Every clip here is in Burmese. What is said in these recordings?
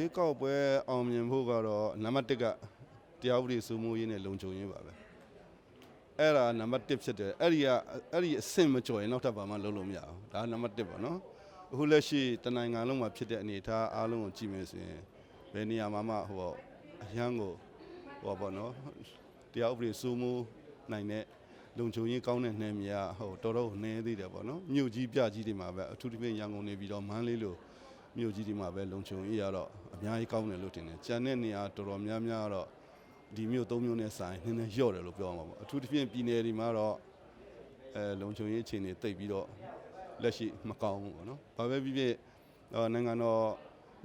ရွေးကောက်ပွဲအောင်မြင်ဖို့ကတော့နံပါတ်1ကတရားဥပဒေစိုးမိုးရေးနဲ့လုံခြုံရေးပါပဲအဲ့ဒါနံပါတ်1ဖြစ်တယ်အဲ့ဒီကအဲ့ဒီအဆင့်မကျော်ရင်နောက်ထပ်ဘာမှလုပ်လို့မရအောင်ဒါနံပါတ်1ပါနော်အခုလက်ရှိတနိုင်ငံလုံးမှာဖြစ်တဲ့အနေအထားအားလုံးကိုကြည့်မယ်ဆိုရင်ဘယ်နေရာမှာမှဟိုပေါ့အရန်ကိုဟိုပေါ့နော်တရားဥပဒေစိုးမိုးနိုင်တဲ့လုံခြုံရေးကောင်းတဲ့နယ်မြေကဟိုတော်တော်နည်းသေးတယ်ပေါ့နော်မြို့ကြီးပြကြီးတွေမှာပဲအထူးသဖြင့်ရန်ကုန်နေပြီးတော့မန္တလေးလို မြို့ကြီးဒီမှာပဲလုံခြုံရေးရတော့အများကြီးကောင်းတယ်လို့ထင်တယ်။ကြံတဲ့နေရာတော်တော်များများတော့ဒီမြို့သုံးမြို့နဲ့ဆိုင်နည်းနည်းလျော့တယ်လို့ပြောရမှာပေါ့။အထူးသဖြင့်ပြည်နယ်ဒီမှာတော့အဲလုံခြုံရေးအခြေအနေတိတ်ပြီးတော့လက်ရှိမကောင်းဘူးပေါ့နော်။ဘာပဲဖြစ်ဖြစ်အော်နိုင်ငံတော်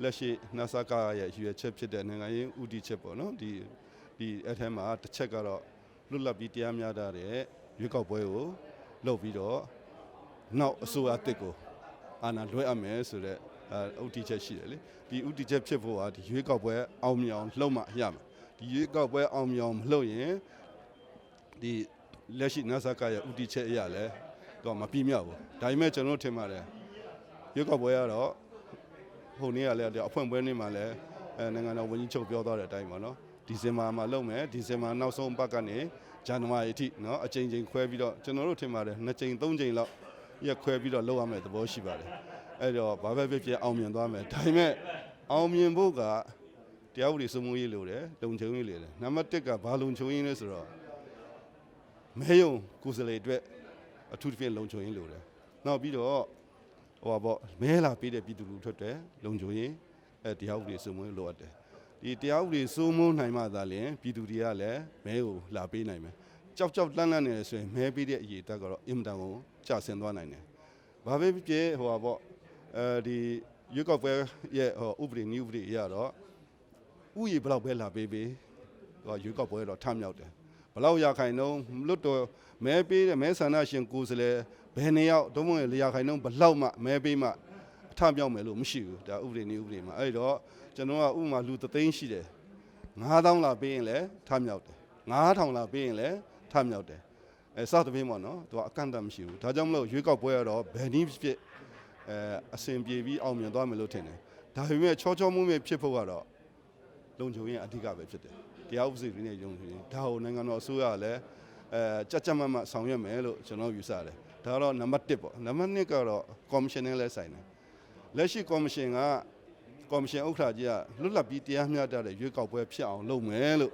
လက်ရှိနာဆာကာရဲ့ရွေချက်ဖြစ်တဲ့နိုင်ငံရေးဥတီချက်ပေါ့နော်။ဒီဒီအဲ့ထဲမှာတစ်ချက်ကတော့လွတ်လပ်ပြီးတရားမျှတတဲ့ရွေးကောက်ပွဲကိုလုပ်ပြီးတော့နောက်အစိုးရအသစ်ကိုအာဏာလွှဲအပ်မယ်ဆိုတော့ အဲဥတီချက်ရှိတယ်လေဒီဥတီချက်ဖြစ်ဖို့ဟာဒီရွေးကောက်ပွဲအောင်မြင်အောင်လှုပ်မှရမှာဒီရွေးကောက်ပွဲအောင်မြင်အောင်မလှုပ်ရင်ဒီလက်ရှိနာဆာကရဲ့ဥတီချက်အရာလဲတော့မပြည့်မြောက်ဘူးဒါပေမဲ့ကျွန်တော်တို့ထင်ပါတယ်ရွေးကောက်ပွဲကတော့ဟိုနေ့ကလည်းအဖွင့်ပွဲနေ့မှာလည်းအဲနိုင်ငံတော်ဝန်ကြီးချုပ်ပြောသွားတဲ့အတိုင်းပါနော်ဒီဇင်ဘာမှာလုပ်မယ်ဒီဇင်ဘာနောက်ဆုံးပတ်ကနေဇန်နဝါရီအထိနော်အချိန်ချင်းခွဲပြီးတော့ကျွန်တော်တို့ထင်ပါတယ်နှစ်ချိန်သုံးချိန်လောက်ရက်ခွဲပြီးတော့လုပ်ရမယ်သဘောရှိပါတယ် အဲ့တော့ဘာပဲဖြစ်ဖြစ်အောင်မြင်သွားမယ်ဒါပေမဲ့အောင်မြင်ဖို့ကတရားဥပဒေစိုးမိုးရေးလိုတယ်လုံခြုံရေးလိုတယ်နံပါတ်1ကဘာလုံခြုံရေးလဲဆိုတော့မဲယုံကိုယ်စားလှယ်အတွက်အထူးသဖြင့်လုံခြုံရေးလိုတယ်နောက်ပြီးတော့ဟိုပါပေါ့မဲလာပေးတဲ့ပြည်သူလူထုတွေလုံခြုံရေးအဲတရားဥပဒေစိုးမိုးရေးလိုအပ်တယ်ဒီတရားဥပဒေစိုးမိုးနိုင်မှသာလျှင်ပြည်သူတွေကလည်းမဲကိုလာပေးနိုင်မယ်ကြောက်ကြောက်လန့်လန့်နေဆိုရင်မဲပေးတဲ့အရေးတက်ကတော့အင်မတန်ကိုကျဆင်းသွားနိုင်တယ်ဘာပဲဖြစ်ဖြစ်ဟိုပါပေါ့ အဲဒီရွေးကောက်ပွဲရဲ့ဟိုဥပဒေနည်းဥပဒေအရတော့ဥယျာဉ်ဘယ်လောက်ပဲလာပေးပေးဟိုရွေးကောက်ပွဲတော့ထမြောက်တယ်ဘယ်လောက်ရခိုင်နှုန်းလွတ်တော်မဲပေးတဲ့မဲဆန္ဒရှင်ကိုယ်စားလှယ်ဘယ်နှစ်ယောက်ဒုံမဝင်လျာခိုင်နှုန်းဘယ်လောက်မှမဲပေးမှအထမြောက်မယ်လို့မရှိဘူးဒါဥပဒေနည်းဥပဒေမှာအဲ့တော့ကျွန်တော်ကဥပမာလူသသိန်းရှိတယ်9000လာပေးရင်လည်းထမြောက်တယ်9000လာပေးရင်လည်းထမြောက်တယ်အဲစသဖြင့်ပေါ့နော်သူကအကန့်အသတ်မရှိဘူးဒါကြောင့်မလို့ရွေးကောက်ပွဲကတော့ဘယ်နည်းဖြစ် အဲအစဉ်ပြေပြီးအောင်မြင်သွားမယ်လို့ထင်တယ်ဒါပေမဲ့ချောချောမွေ့မွေ့ဖြစ်ဖို့ကတော့လုံခြုံရေးအဓိကပဲဖြစ်တယ်တရားဥပဒေတွေနဲ့ယုံကြည်ရင်ဒါကိုနိုင်ငံတော်အစိုးရကလည်းအဲကြက်ကြက်မတ်မတ်ဆောင်ရွက်မယ်လို့ကျွန်တော်ယူဆတယ်ဒါကတော့နံပါတ်1ပေါ့နံပါတ်2ကတော့ကော်မရှင်နဲ့လည်းဆိုင်တယ်လက်ရှိကော်မရှင်ကကော်မရှင်ဥက္ကဋ္ဌကြီးကလွတ်လပ်ပြီးတရားမျှတတဲ့ရွေးကောက်ပွဲဖြစ်အောင်လုပ်မယ်လို့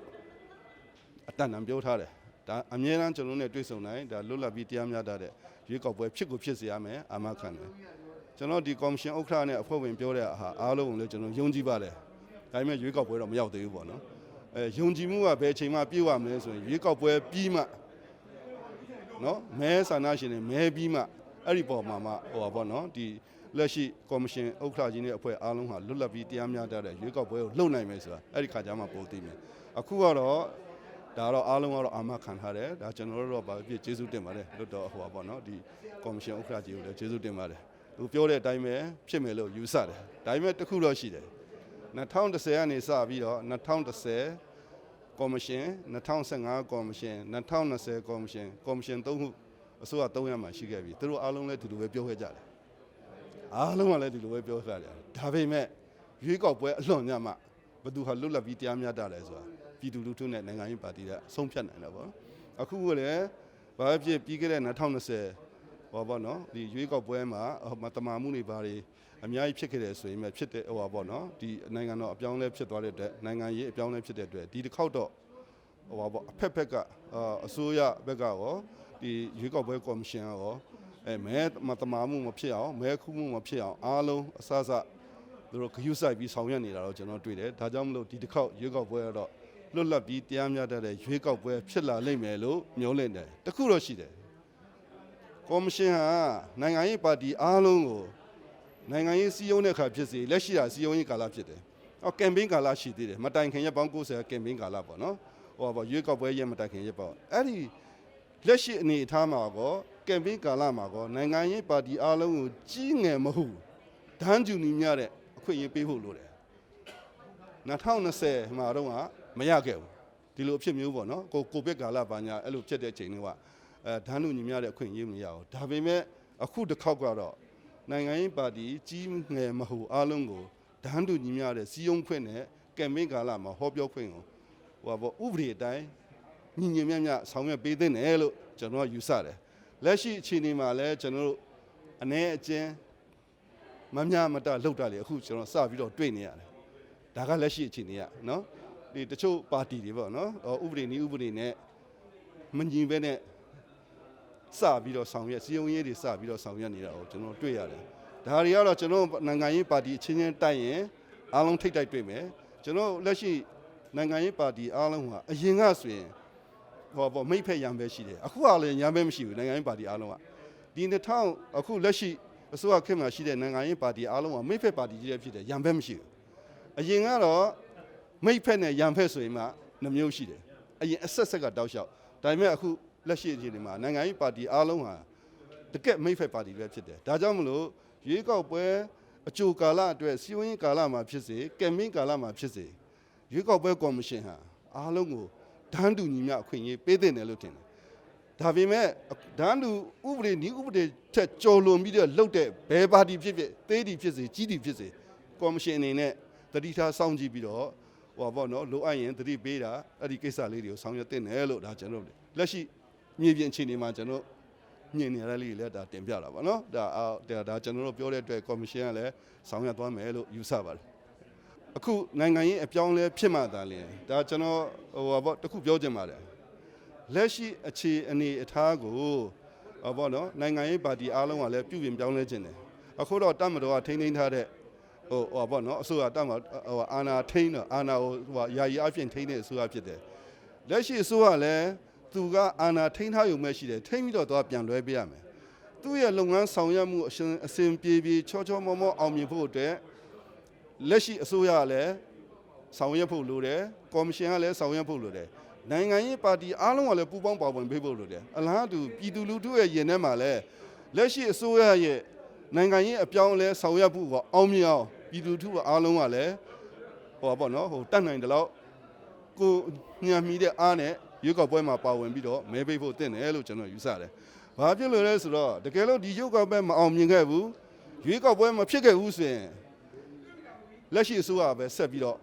အတန်တန်ပြောထားတယ်ဒါအမြဲတမ်းကျွန်တော်တို့နဲ့တွေ့ဆုံနိုင်ဒါလွတ်လပ်ပြီးတရားမျှတတဲ့ရွေးကောက်ပွဲဖြစ်ကိုဖြစ်စေရမယ်အာမခံတယ် ကျွန်တော်ဒီကော်မရှင်ဥက္ကဋ္ဌနဲ့အဖွဲ့ဝင်ပြောတဲ့အာဟာအားလုံးကိုလည်းကျွန်တော်ယုံကြည်ပါတယ်ဒါပေမဲ့ရွေးကောက်ပွဲတော့မရောက်သေးဘူးပေါ့နော်အဲယုံကြည်မှုကဘယ်အချိန်မှပြည့်ဝမလဲဆိုရင်ရွေးကောက်ပွဲပြီးမှနော်မဲဆန္ဒရှင်တွေမဲပြီးမှအဲ့ဒီပေါ်မှာမှဟိုပါပေါ့နော်ဒီလက်ရှိကော်မရှင်ဥက္ကဋ္ဌကြီးနဲ့အဖွဲ့အားလုံးဟာလွတ်လပ်ပြီးတရားမျှတတဲ့ရွေးကောက်ပွဲကိုလုပ်နိုင်မယ်ဆိုတာအဲ့ဒီခါကျမှပိုသိမယ်အခုကတော့ဒါတော့အားလုံးကတော့အာမခံထားတယ်ဒါကျွန်တော်တို့တော့ဗာပြည့်ကျေးဇူးတင်ပါတယ်လွတ်တော်ဟိုပါပေါ့နော်ဒီကော်မရှင်ဥက္ကဋ္ဌကြီးကိုလည်းကျေးဇူးတင်ပါတယ် သူပြောတဲ့အတိုင်းပဲဖြစ်မယ်လို့ယူဆတယ်ဒါပေမဲ့တစ်ခုတော့ရှိတယ်2010ကနေစပြီးတော့2010ကော်မရှင်2015ကော်မရှင်2020ကော်မရှင်ကော်မရှင်သုံးခုအစိုးရသုံးရမှာရှိခဲ့ပြီသူတို့အားလုံးလည်းဒီလိုပဲပြောခဲ့ကြတယ်အားလုံးကလည်းဒီလိုပဲပြောခဲ့ကြတယ်ဒါပေမဲ့ရွေးကောက်ပွဲအလွန်ညမှဘယ်သူဟာလွတ်လပ်ပြီးတရားမျှတတယ်ဆိုတာပြည်သူလူထုနဲ့နိုင်ငံရေးပါတီကဆုံးဖြတ်နိုင်တယ်ပေါ့အခုကလည်းဘာဖြစ်ပြီးခဲ့တဲ့2020 ဟောပေါ့နော်ဒီရွေးကောက်ပွဲမှာမတမာမှုတွေဘာတွေအများကြီးဖြစ်ခဲ့တယ်ဆိုရင်လည်းဖြစ်တဲ့ဟောပေါ့နော်ဒီနိုင်ငံတော်အပြောင်းလဲဖြစ်သွားတဲ့အတွက်နိုင်ငံရေးအပြောင်းလဲဖြစ်တဲ့အတွက်ဒီတစ်ခေါက်တော့ဟောပေါ့အဖက်ဖက်ကအာအစိုးရဘက်ကရောဒီရွေးကောက်ပွဲကော်မရှင်ရောအဲမဲမတမာမှုမဖြစ်အောင်မဲခုမှုမဖြစ်အောင်အားလုံးအစအစသူတို့ဂရုစိုက်ပြီးဆောင်ရွက်နေတာတော့ကျွန်တော်တွေ့တယ်ဒါကြောင့်မလို့ဒီတစ်ခေါက်ရွေးကောက်ပွဲကတော့လွတ်လပ်ပြီးတရားမျှတတဲ့ရွေးကောက်ပွဲဖြစ်လာလိမ့်မယ်လို့မျှော်လင့်တယ်တခုတော့ရှိတယ် ကော်မရှင်ဟာနိုင်ငံရေးပါတီအားလုံးကိုနိုင်ငံရေးစီယုံတဲ့အခါဖြစ်စေလက်ရှိတာစီယုံရေးကာလဖြစ်တယ်အော်ကမ်ပိန်းကာလရှိသေးတယ်မတိုင်ခင်ရက်ပေါင်း90ကမ်ပိန်းကာလပေါ့နော်ဟောပေါ့ရွေးကောက်ပွဲရက်မတိုင်ခင်ရက်ပေါ့အဲ့ဒီလက်ရှိအနေအထားမှာကောကမ်ပိန်းကာလမှာကောနိုင်ငံရေးပါတီအားလုံးကိုကြီးငယ်မဟုတ်ဒန်းကျူညီမျှတဲ့အခွင့်အရေးပေးဖို့လိုတယ်2020မှာတော့ကမရခဲ့ဘူးဒီလိုအဖြစ်မျိုးပေါ့နော်ကိုကိုဗစ်ကာလပါညာအဲ့လိုဖြစ်တဲ့အချိန်တွေက အဲဒန်းလူညီမျှတဲ့အခွင့်အရေးမရဘူးဒါပေမဲ့အခုတစ်ခေါက်ကတော့နိုင်ငံရေးပါတီကြီးငယ်မဟုတ်အားလုံးကိုဒန်းတူညီမျှတဲ့စီယုံခွင့်နဲ့ကမ်ပိန်းကာလမှာဟောပြောခွင့်ကိုဟိုပါပေါ့ဥပဒေအတိုင်းညီညီမျှမျှဆောင်ရွက်ပေးသင့်တယ်လို့ကျွန်တော်ကယူဆတယ်လက်ရှိအခြေအနေမှာလည်းကျွန်တော်တို့အနေအချင်းမမျှမတလှုပ်တာလေအခုကျွန်တော်စပြီးတော့တွေ့နေရတယ်ဒါကလက်ရှိအခြေအနေကနော်ဒီတချို့ပါတီတွေပေါ့နော်ဟိုဥပဒေနည်းဥပဒေနဲ့မညီဘဲနဲ့ စပြီးတော့ဆောင်ရွက်စီယုံရေးတွေစပြီးတော့ဆောင်ရွက်နေတာကိုကျွန်တော်တွေ့ရတယ်ဒါတွေကတော့ကျွန်တော်နိုင်ငံရေးပါတီအချင်းချင်းတိုက်ရင်အားလုံးထိတ်တိုက်တွေ့မယ်ကျွန်တော်လက်ရှိနိုင်ငံရေးပါတီအားလုံးကအရင်ကဆိုရင်ဟောပေါ့မိတ်ဖက်ရံပဲရှိတယ်အခုကလည်းရံပဲမရှိဘူးနိုင်ငံရေးပါတီအားလုံးကဒီ2000အခုလက်ရှိအစိုးရခေတ်မှာရှိတဲ့နိုင်ငံရေးပါတီအားလုံးကမိတ်ဖက်ပါတီကြီးတွေဖြစ်တယ်ရံပဲမရှိဘူးအရင်ကတော့မိတ်ဖက်နဲ့ရံဖက်ဆိုရင်မှနှမျိုးရှိတယ်အရင်အဆက်ဆက်ကတောက်လျှောက်ဒါပေမဲ့အခု လက်ရှိအခြေအနေမှာနိုင်ငံရေးပါတီအားလုံးဟာတကက်မိတ်ဖက်ပါတီပဲဖြစ်တယ်ဒါကြောင့်မလို့ရွေးကောက်ပွဲအကြိုကာလအတွက်စီဝင်းကာလမှာဖြစ်စေကမ်မင်းကာလမှာဖြစ်စေရွေးကောက်ပွဲကော်မရှင်ဟာအားလုံးကိုဒန်းတူညီမျှအခွင့်အရေးပေးသင့်တယ်လို့ထင်တယ်ဒါပေမဲ့ဒန်းတူဥပဒေဒီဥပဒေထက်ကျော်လွန်ပြီးတော့လှုပ်တဲ့ဘယ်ပါတီဖြစ်ဖြစ်သေးတီဖြစ်စေကြီးတီဖြစ်စေကော်မရှင်အနေနဲ့တတိထားစောင့်ကြည့်ပြီးတော့ဟောပေါ့နော်လိုအပ်ရင်တတိပေးတာအဲ့ဒီကိစ္စလေးတွေကိုဆောင်ရွက်သင့်တယ်လို့ဒါကျွန်တော်တို့လက်ရှိ မြေပြင်အခြေအနေမှာကျွန်တော်ညင်နေရတဲ့လေးတွေလည်းဒါတင်ပြတာပါနော်ဒါအာဒါဒါကျွန်တော်တို့ပြောတဲ့အတွက်ကော်မရှင်ကလည်းဆောင်ရွက်သွားမယ်လို့ယူဆပါတယ်အခုနိုင်ငံရေးအပြောင်းအလဲဖြစ်မှသာလျှင်ဒါကျွန်တော်ဟိုပါပေါ့တစ်ခုပြောချင်ပါတယ်လက်ရှိအခြေအနေအထားကိုဟောပေါ့နော်နိုင်ငံရေးပါတီအားလုံးကလည်းပြုပြင်ပြောင်းလဲခြင်းတယ်အခုတော့တတ်မတော်ကထိန်းသိမ်းထားတဲ့ဟိုဟောပေါ့နော်အစိုးရတတ်မဟိုအာနာထိန်းတော့အာနာဟိုဟိုယာယီအဖြစ်ထိန်းတဲ့အစိုးရဖြစ်တယ်လက်ရှိအစိုးရလည်း သူကအာနာထိန်းထားရုံပဲရှိတယ်ထိန်းပြီးတော့တော့ပြန်လွှဲပေးရမယ်သူ့ရဲ့လုပ်ငန်းဆောင်ရွက်မှုအရှင်အစဉ်ပြေပြေချောချောမောမောအောင်မြင်ဖို့အတွက်လက်ရှိအစိုးရကလည်းဆောင်ရွက်ဖို့လိုတယ်ကော်မရှင်ကလည်းဆောင်ရွက်ဖို့လိုတယ်နိုင်ငံရေးပါတီအားလုံးကလည်းပူးပေါင်းပါဝင်ပေးဖို့လိုတယ်အလားတူပြည်သူလူထုရဲ့ရင်ထဲမှာလည်းလက်ရှိအစိုးရရဲ့နိုင်ငံရေးအပြောင်းအလဲဆောင်ရွက်ဖို့ကအောင်မြင်အောင်ပြည်သူလူထုအားလုံးကလည်းဟောပေါ့နော်ဟိုတတ်နိုင်တယ်လို့ကိုညံမီတဲ့အားနဲ့ ရွေးကောက်ပွဲမှာပါဝင်ပြီးတော့မဲပေးဖို့တင့်တယ်လို့ကျွန်တော်ယူဆတယ်ဘာဖြစ်လို့လဲဆိုတော့တကယ်လို့ဒီရုပ်ကောက်ပွဲမအောင်မြင်ခဲ့ဘူးရွေးကောက်ပွဲမဖြစ်ခဲ့ဘူးဆိုရင်လက်ရှိအစိုးရပဲဆက်ပြီးတော့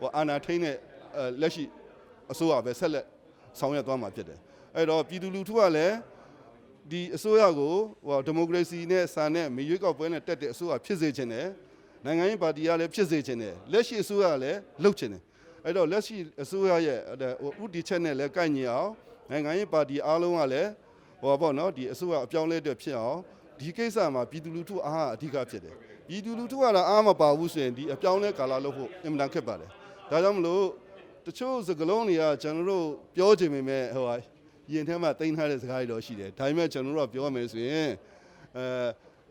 ဟိုအာဏာထိန်းတဲ့အဲလက်ရှိအစိုးရပဲဆက်လက်ဆောင်ရွက်သွားမှာဖြစ်တယ်အဲ့တော့ပြည်သူလူထုကလည်းဒီအစိုးရကိုဟိုဒီမိုကရေစီနဲ့စာနဲ့မရွေးကောက်ပွဲနဲ့တက်တဲ့အစိုးရဖြစ်စေချင်တယ်နိုင်ငံရေးပါတီကလည်းဖြစ်စေချင်တယ်လက်ရှိအစိုးရကလည်းလှုပ်ချင်တယ် အဲ့တော့လက်ရှိအစိုးရရဲ့ဟိုဥတီချက်နဲ့လည်းကိုက်ညီအောင်နိုင်ငံရေးပါတီအားလုံးကလည်းဟောပေါ့နော်ဒီအစိုးရအပြောင်းလဲတဲ့ဖြစ်အောင်ဒီကိစ္စမှာပြည်သူလူထုအားအဓိကဖြစ်တယ်ပြည်သူလူထုကတော့အားမပါဘူးဆိုရင်ဒီအပြောင်းလဲကာလလို့ဖို့အင်မတန်ခက်ပါတယ်ဒါကြောင့်မလို့တချို့စကလုံးတွေကကျွန်တော်တို့ပြောချင်ပေမဲ့ဟိုဟာရင်ထဲမှာတင်ထားတဲ့စကားတွေတော့ရှိတယ်ဒါပေမဲ့ကျွန်တော်တို့ကပြောရမယ်ဆိုရင်အဲ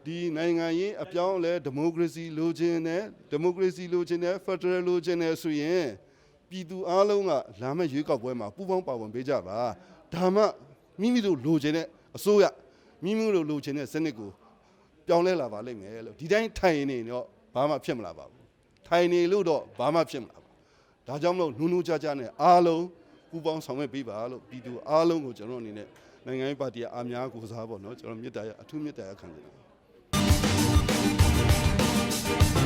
ဒီနိုင်ငံရေးအပြောင်းအလဲဒီမိုကရေစီလိုချင်တယ်ဒီမိုကရေစီလိုချင်တယ်ဖက်ဒရယ်လိုချင်တယ်ဆိုရင် ပြည်သူအားလုံးကလာမယ့်ရွေးကောက်ပွဲမှာပူးပေါင်းပါဝင်ပေးကြပါဒါမှမိမိတို့လိုချင်တဲ့အစိုးရမိမိတို့လိုချင်တဲ့စနစ်ကိုပြောင်းလဲလာပါလိမ့်မယ်လို့ဒီတိုင်းထိုင်နေတော့ဘာမှဖြစ်မလာပါဘူးထိုင်နေလို့တော့ဘာမှဖြစ်မလာဘူးဒါကြောင့်မလို့နူးနူးကြကြနဲ့အားလုံးပူပေါင်းဆောင်ရွက်ပေးပါလို့ပြည်သူအားလုံးကိုကျွန်တော်အနေနဲ့နိုင်ငံရေးပါတီအားများကိုစားပေါ့နော်ကျွန်တော်မြစ်တာရအထူးမြစ်တာရခံနေတာ